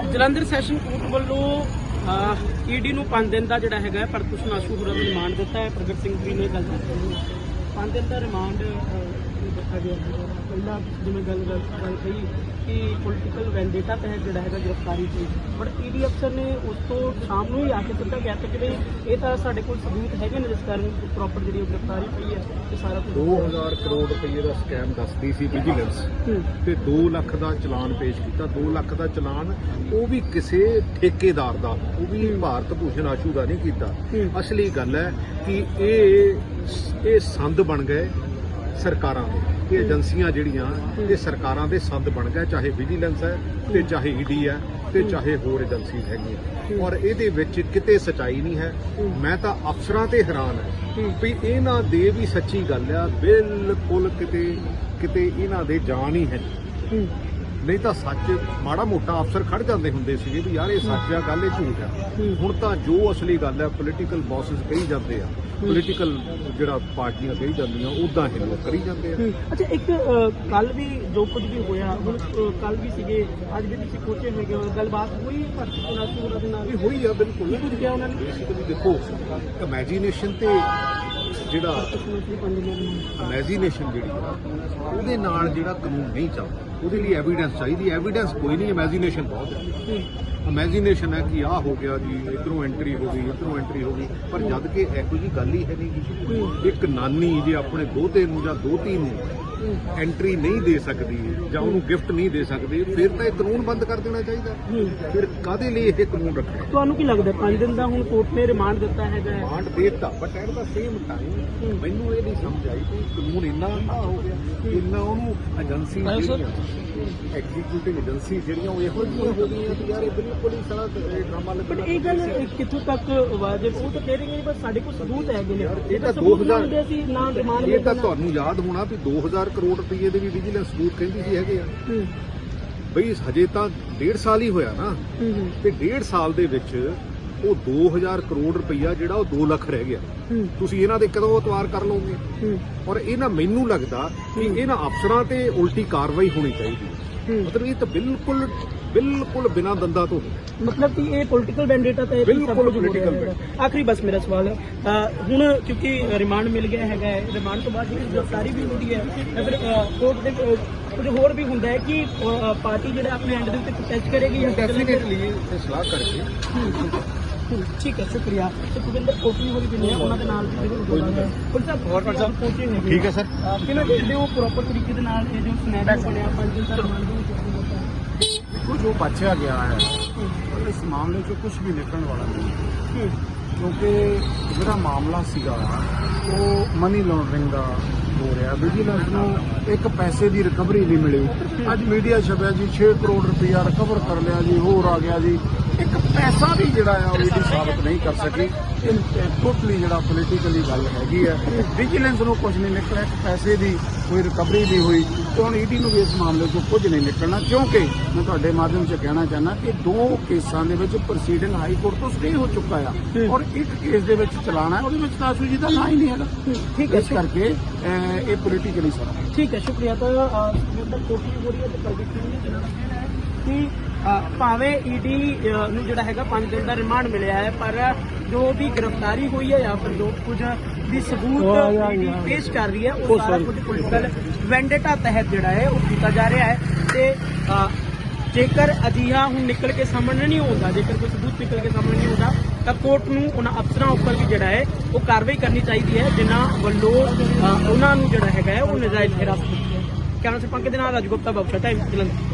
Jalandhar session court ਵੱਲੋਂ ED ਨੂੰ 5 ਦਿਨ ਦਾ ਜਿਹੜਾ ਹੈਗਾ ਪ੍ਰਤੂਸ਼ਣ ਆਸ਼ੂ ਹੋਰਾਂ ਨੂੰ ਰਿਮਾਂਡ ਦਿੱਤਾ ਹੈ। ਪ੍ਰਗਟ ਸਿੰਘ ਜੀ ਨੇ ਗੱਲ ਕੀਤੀ। 5 ਦਿਨ ਦਾ ਰਿਮਾਂਡ ਦਿੱਤਾ ਗਿਆ ਹੈ ਪਹਿਲਾਂ ਜਿਵੇਂ ਗੱਲ ਗੱਲ ਗੱਲ ਕਹੀ ਕਿ ਪੋਲੀਟੀਕਲ ਵੈਂਡੇਟਾ ਤਹਿਤ ਜਿਹੜਾ ਹੈਗਾ ਗ੍ਰਿਫਤਾਰੀ ਸੀ। ਬਟ ਈਡੀ ਅਫਸਰ ਨੇ ਉਸ ਤੋਂ ਸ਼ਾਮ ਨੂੰ ਹੀ ਆ ਕੇ ਸਿੱਧਾ ਕਹਿ ਕਿ ਵੀ ਇਹ ਤਾਂ ਸਾਡੇ ਕੋਲ ਸਬੂਤ ਹੈਗੇ ਨੇ ਜਿਸ ਕਾਰਨ ਪ੍ਰੋਪਰ ਜਿਹੜੀ ਉਹ ਗ੍ਰਿਫਤਾਰੀ ਪਈ ਹੈ ਇਹ ਸਾਰਾ ਕੁਝ 2000 ਕਰੋੜ ਰੁਪਏ ਦਾ ਸਕੈਮ ਦੱਸਦੀ ਸੀ ਵਿਜੀਲੈਂਸ ਤੇ 2 ਲੱਖ ਦਾ ਚਲਾਨ ਪੇਸ਼ ਕੀਤਾ। 2 ਲੱਖ ਦਾ ਚਲਾਨ ਉਹ ਵੀ ਕਿਸੇ ਠੇਕੇਦਾਰ ਦਾ ਉਹ ਵੀ ਭਾਰਤ ਭੂਸ਼ਣ ਆਸ਼ੂ ਦਾ ਨਹੀਂ ਕੀਤਾ। ਅਸਲੀ ਗੱਲ ਹੈ ਕਿ ਇਹ ਇਹ ਸੰਦ ਬਣ ਗਏ। ਸਰਕਾਰਾਂ ਦੇ ਇਹ ਏਜੰਸੀਆਂ ਜਿਹੜੀਆਂ, ਇਹ ਸਰਕਾਰਾਂ ਦੇ ਸੰਦ ਬਣ ਗਏ ਚਾਹੇ ਵਿਜੀਲੈਂਸ ਹੈ ਤੇ ਚਾਹੇ ਈਡੀ ਹੈ ਤੇ ਚਾਹੇ ਹੋਰ ਏਜੰਸੀ ਹੈਗੀਆਂ। ਔਰ ਇਹਦੇ ਵਿੱਚ ਕਿਤੇ ਸਚਾਈ ਨਹੀਂ ਹੈ। ਮੈਂ ਤਾਂ ਅਫਸਰਾਂ ਤੇ ਹੈਰਾਨ ਹਾਂ ਵੀ ਇਹਨਾਂ ਦੇ ਵੀ ਸੱਚੀ ਗੱਲ ਆ, ਬਿਲਕੁਲ ਕਿਤੇ ਕਿਤੇ ਇਹਨਾਂ ਦੇ ਜਾਣ ਹੀ ਹੈ ਨਹੀਂ। ਤਾਂ ਸੱਚ, ਮਾੜਾ ਮੋਟਾ ਅਫਸਰ ਖੜ ਜਾਂਦੇ ਹੁੰਦੇ ਸੀਗੇ ਵੀ ਯਾਰ ਇਹ ਸੱਚ ਆ, ਗੱਲ ਇਹ ਝੂਠ ਆ। ਹੁਣ ਤਾਂ ਜੋ ਅਸਲੀ ਗੱਲ ਹੈ ਪੋਲੀਟੀਕਲ ਬੌਸਸ ਕਹੀ ਜਾਂਦੇ ਆ। ਪੋਲੀਟੀਕਲ ਜਿਹੜਾ ਪਾਰਟੀਆਂ ਕਹੀ ਜਾਂਦੀਆਂ ਉਦਾਂ ਇਹ ਲੋਕ ਕਰੀ ਜਾਂਦੇ ਆ। ਹੂੰ। ਅੱਛਾ ਇੱਕ ਕੱਲ ਵੀ ਜੋ ਕੁਝ ਵੀ ਹੋਇਆ ਹੁਣ ਕੱਲ ਵੀ ਸੀਗੇ ਅੱਜ ਵੀ ਤੁਸੀਂ ਪਹੁੰਚੇ ਹੋਗੇ ਹੋ ਗੱਲਬਾਤ ਹੋਈ ਭਰਤੀ ਚੁਣਾਵੀ ਉਹਨਾਂ ਦੇ ਨਾਲ? ਵੀ ਹੋਈ ਆ ਬਿਲਕੁਲ। ਕੁਝ ਕਿਹਾ ਉਹਨਾਂ ਨੇ? ਦੇਖੋ ਇਮੇਜਿਨੇਸ਼ਨ ਤੇ ਜਿਹੜਾ ਕਸ਼ਮੀਰ ਇਮੇਜਿਨੇਸ਼ਨ ਜਿਹੜੀ ਆ ਉਹਦੇ ਨਾਲ ਜਿਹੜਾ ਕਾਨੂੰਨ ਨਹੀਂ ਚੱਲਦਾ ਉਹਦੇ ਲਈ ਐਵੀਡੈਂਸ ਚਾਹੀਦੀ ਐਵੀਡੈਂਸ ਕੋਈ ਨਹੀਂ ਇਮੇਜਿਨੇਸ਼ਨ ਬਹੁਤ ਹੈ। ਹੂੰ, ਇਮੇਜਿਨੇਸ਼ਨ ਹੈ ਕਿ ਆਹ ਹੋ ਗਿਆ ਜੀ ਇਧਰੋਂ ਐਂਟਰੀ ਹੋ ਗਈ ਇਧਰੋਂ ਐਂਟਰੀ ਹੋ ਗਈ। ਪਰ ਜਦ ਕਿ ਇਹੋ ਜੀ ਗੱਲ ਹੀ ਹੈ ਨਹੀਂ। ਇੱਕ ਨਾਨੀ ਜੇ ਆਪਣੇ ਦੋਤੇ ਨੂੰ ਜਾਂ ਦੋਤੀ ਨੂੰ ਐਂਟਰੀ ਨਹੀਂ ਦੇ ਸਕਦੀ ਜਾਂ ਉਹਨੂੰ ਗਿਫਟ ਨਹੀਂ ਦੇ ਸਕਦੀ ਫਿਰ ਤਾਂ ਇਹ ਕਾਨੂੰਨ ਬੰਦ ਕਰ ਦੇਣਾ ਚਾਹੀਦਾ। ਫਿਰ ਕਾਦੇ ਲਈ ਇਹ ਕਾਨੂੰਨ ਰੱਖਣਾ? ਤੁਹਾਨੂੰ ਕੀ ਲੱਗਦਾ 5 ਦਿਨ ਦਾ ਹੁਣ ਕੋਰਟ ਨੇ ਰਿਮਾਂਡ ਦਿੱਤਾ ਹੈਗਾ? ਹੈ। ਵਾਂਟ ਦੇਤਾ but at the same time ਮੈਨੂੰ ਇਹ ਨਹੀਂ ਸਮਝ ਆਈ ਕਿ ਕਾਨੂੰਨ ਇੰਨਾ ਆ ਹੋ ਗਿਆ ਇੰਨਾ ਉਹਨੂੰ ਏਜੰਸੀ ਐਗਜ਼ੀਕਿਊਟਿਵ ਏਜੰਸੀ ਜਿਹੜੀਆਂ ਉਹ ਇਹੋ ਜਿਹੀਆਂ ਹੋ ਗਈਆਂ ਕਿ ਯਾਰ ਇਹ ਬਿਲਕੁਲ ਹੀ ਸਾਰਾ ਡਰਾਮਾ ਬਟ ਲੱਗਣਾ ਇਹ ਗੱਲ ਕਿੱਥੋਂ ਤੱਕ ਵਾਜਬ ਉਹ ਤਾਂ ਕਹਿ ਰਹੇ ਨੇ ਬਸ ਸਾਡੇ ਕੋਲ ਸਬੂਤ ਹੈਗੇ ਨੇ। ਇਹ ਤਾਂ ਸਬੂਤ 2000 ਹੁੰਦੇ ਸੀ ਨਾ ਰਿਮਾਂਡ ਇਹ ਤਾਂ ਤੁਹਾਨੂੰ ਯਾਦ ਹੋਣਾ ਵੀ 2000 ਕਰੋੜ ਰੁਪਏ ਦੇ ਵੀ ਵਿਜੀਲੈਂਸ ਸਬੂਤ ਕਹਿੰਦੀ ਸੀ ਹੈਗੇ ਆ। ਬਈ ਹਜੇ ਤਾਂ ਡੇਢ ਸਾਲ ਹੀ ਹੋਇਆ ਨਾ। ਤੇ ਡੇਢ ਸਾਲ ਦੇ ਵਿੱਚ ਉਹ 2000 ਕਰੋੜ ਰੁਪਈਆ ਜਿਹੜਾ ਉਹ 2 ਲੱਖ ਰਹਿ ਗਿਆ। ਤੁਸੀਂ ਇਹਨਾਂ ਦੇ ਕਦੋਂ ਉਤਵਾਰ ਕਰ ਲਓਗੇ? ਔਰ ਇਹਨਾਂ ਮੈਨੂੰ ਲੱਗਦਾ ਕਿ ਇਹਨਾਂ ਅਫਸਰਾਂ ਤੇ ਉਲਟੀ ਕਾਰਵਾਈ ਹੋਣੀ ਚਾਹੀਦੀ ਹੂੰ। ਮਤਲਬ ਇਹ ਤਾਂ ਬਿਲਕੁਲ ਬਿਲਕੁਲ ਬਿਨਾਂ ਦੰਦਾਂ ਤੋਂ ਮਤਲਬ ਕਿ ਇਹ ਪੋਲਿਟੀਕਲ ਵੈਂਡੇਟਾ ਤਾਂ ਇਹ ਬਿਲਕੁਲ ਹੈਗਾ। ਆਖਰੀ ਬਸ ਮੇਰਾ ਸਵਾਲ ਹੈ। ਹੁਣ ਕਿਉਂਕਿ ਰਿਮਾਂਡ ਮਿਲ ਗਿਆ ਹੈਗਾ ਰਿਮਾਂਡ ਤੋਂ ਬਾਅਦ ਜਿਹੜੀ ਗ੍ਰਿਫਤਾਰੀ ਵੀ ਹੁੰਦੀ ਹੈ ਜਾਂ ਫਿਰ ਕੋਰਟ ਦੇ ਕੁਝ ਹੋਰ ਵੀ ਹੁੰਦਾ ਹੈ ਕਿ ਪਾਰਟੀ ਜਿਹੜਾ ਆਪਣੇ ਐਂਡ ਦੇ ਉੱਤੇ ਟੱਚ ਕਰੇਗੀ ਜਾਂ ਡੈਫੀਨਿਟਲੀ ਸਲਾਹ ਕਰਕੇ ਠੀਕ ਹੈ ਸ਼ੁਕਰੀਆ। ਤੇ ਭੁਪਿੰਦਰ ਕੋਟਲੀ ਹੋਰੀ ਵੀ ਨੇ ਉਹਨਾਂ ਦੇ ਨਾਲ ਵੀ ਜ਼ਰੂਰ ਬੋਲਾਂਗੇ ਪੁਲਿਸ ਸਾਹਿਬ ਹੋਰ ਪਰ ਸਾਹਿਬ? ਪਹੁੰਚੇ ਹੋਏ ਠੀਕ ਹੈ ਸਰ। ਅਹ, ਕਿਵੇਂ ਦੇਖਦੇ ਹੋ ਪ੍ਰੋਪਰ ਤਰੀਕੇ ਦੇ ਨਾਲ ਇਹ ਜੋ ਸਨੈਪ ਬਣਿਆ ਪੰਜ ਦਿਨ ਦਾ ਰਿਮਾਂਡ ਵੀ ਹੁੰਦਾ ਦੇਖੋ ਜੋ ਬਚਿਆ ਗਿਆ ਹੈ ਇਸ ਮਾਮਲੇ 'ਚੋਂ ਕੁਝ ਵੀ ਨਿਕਲਣ ਵਾਲਾ ਨਹੀਂ ਕਿਉਂਕਿ ਜਿਹੜਾ ਮਾਮਲਾ ਸੀਗਾ ਉਹ ਮਨੀ ਲਾਂਡਰਿੰਗ ਦਾ ਹੋ ਰਿਹਾ। ਵਿਜੀਲੈਂਸ ਨੂੰ ਇੱਕ ਪੈਸੇ ਦੀ ਰਿਕਵਰੀ ਨਹੀਂ ਮਿਲੀ। ਅੱਜ ਮੀਡੀਆ ਛਪਿਆ ਜੀ 6 ਕਰੋੜ ਰੁਪਇਆ ਰਿਕਵਰ ਕਰ ਲਿਆ ਜੀ ਹੋਰ ਆ ਗਿਆ ਜੀ। ਪੈਸਾ ਵੀ ਜਿਹੜਾ ਆ ਉਹ ਈਡੀ ਸਾਬਤ ਨਹੀਂ ਕਰ ਸਕੀ। ਇਹ ਟੋਟਲੀ ਜਿਹੜਾ ਪੋਲੀਟੀਕਲੀ ਗੱਲ ਹੈਗੀ ਹੈ ਵਿਜੀਲੈਂਸ ਨੂੰ ਕੁਝ ਨਹੀਂ ਨਿਕਲਿਆ ਪੈਸੇ ਦੀ ਕੋਈ ਰਿਕਵਰੀ ਨਹੀਂ ਹੋਈ। ਤੇ ਹੁਣ ਈਡੀ ਨੂੰ ਵੀ ਇਸ ਮਾਮਲੇ 'ਚੋਂ ਕੁਝ ਨਹੀਂ ਨਿਕਲਣਾ ਕਿਉਂਕਿ ਮੈਂ ਤੁਹਾਡੇ ਮਾਧਿਅਮ 'ਚ ਕਹਿਣਾ ਚਾਹਨਾ ਕਿ ਦੋ ਕੇਸਾਂ ਦੇ ਵਿੱਚ ਪ੍ਰੋਸੀਡਿੰਗ ਹਾਈ ਕੋਰਟ ਤੋਂ ਸਟੇ ਹੋ ਚੁੱਕਾ ਆ। ਔਰ ਇੱਕ ਕੇਸ ਦੇ ਵਿੱਚ ਚਲਾਣਾ ਹੈ ਉਹਦੇ ਵਿੱਚ ਤਾਂ ਆਸ਼ੂ ਜੀ ਦਾ ਨਾਂ ਹੀ ਨਹੀਂ ਹੈਗਾ। ਠੀਕ ਹੈ ਇਸ ਕਰਕੇ ਇਹ ਪੋਲੀਟੀਕਲੀ ਸਾਰਾ। ਠੀਕ ਹੈ ਸ਼ੁਕਰੀਆ। ਤਾਂ ਕੋਟਲੀ ਹੋ ਰਹੀ ਹੈ ਤੇ ਪ੍ਰਗਟ ਸਿੰਘ ਜੀ ਨਾਲ ਕਹਿਣਾ ਹੈ ਕਿ ਭਾਵੇਂ ਈਡੀ ਨੂੰ ਜਿਹੜਾ ਹੈਗਾ 5 ਦਿਨ ਦਾ ਰਿਮਾਂਡ ਮਿਲਿਆ ਹੈ ਪਰ ਜੋ ਵੀ ਗ੍ਰਿਫਤਾਰੀ ਹੋਈ ਹੈ ਜਾਂ ਫਿਰ ਜੋ ਕੁਝ ਵੀ ਸਬੂਤ ਈਡੀ ਪੇਸ਼ ਕਰ ਰਹੀ ਹੈ ਉਹ ਸਾਰਾ ਕੁਝ ਪੋਲੀਟੀਕਲ ਵੈਂਡੇਟਾ ਤਹਿਤ ਜਿਹੜਾ ਹੈ ਉਹ ਕੀਤਾ ਜਾ ਰਿਹਾ ਹੈ। ਤੇ ਜੇਕਰ ਅਜਿਹਾ ਹੁਣ ਨਿਕਲ ਕੇ ਸਾਹਮਣੇ ਨਹੀਂ ਆਉਂਦਾ ਜੇਕਰ ਕੋਈ ਸਬੂਤ ਨਿਕਲ ਕੇ ਸਾਹਮਣੇ ਨਹੀਂ ਆਉਂਦਾ ਤਾਂ ਕੋਰਟ ਨੂੰ ਉਹਨਾਂ ਅਫਸਰਾਂ ਉੱਪਰ ਵੀ ਜਿਹੜਾ ਹੈ ਉਹ ਕਾਰਵਾਈ ਕਰਨੀ ਚਾਹੀਦੀ ਹੈ ਜਿਨ੍ਹਾਂ ਵੱਲੋਂ ਉਹਨਾਂ ਨੂੰ ਜਿਹੜਾ ਹੈਗਾ ਉਹ ਨਜਾਇਜ਼ ਹਿਰਾਸਤ ਕੀਤੀ ਹੈ। ਕੈਮਰਾ ਸੇ ਪੰਕਜ ਦੇ ਨਾਲ ਰਾਜਗੁਪਤਾ ਬਖਸ਼ਾ ਟਾਈਮ ਜਲੰਧਰ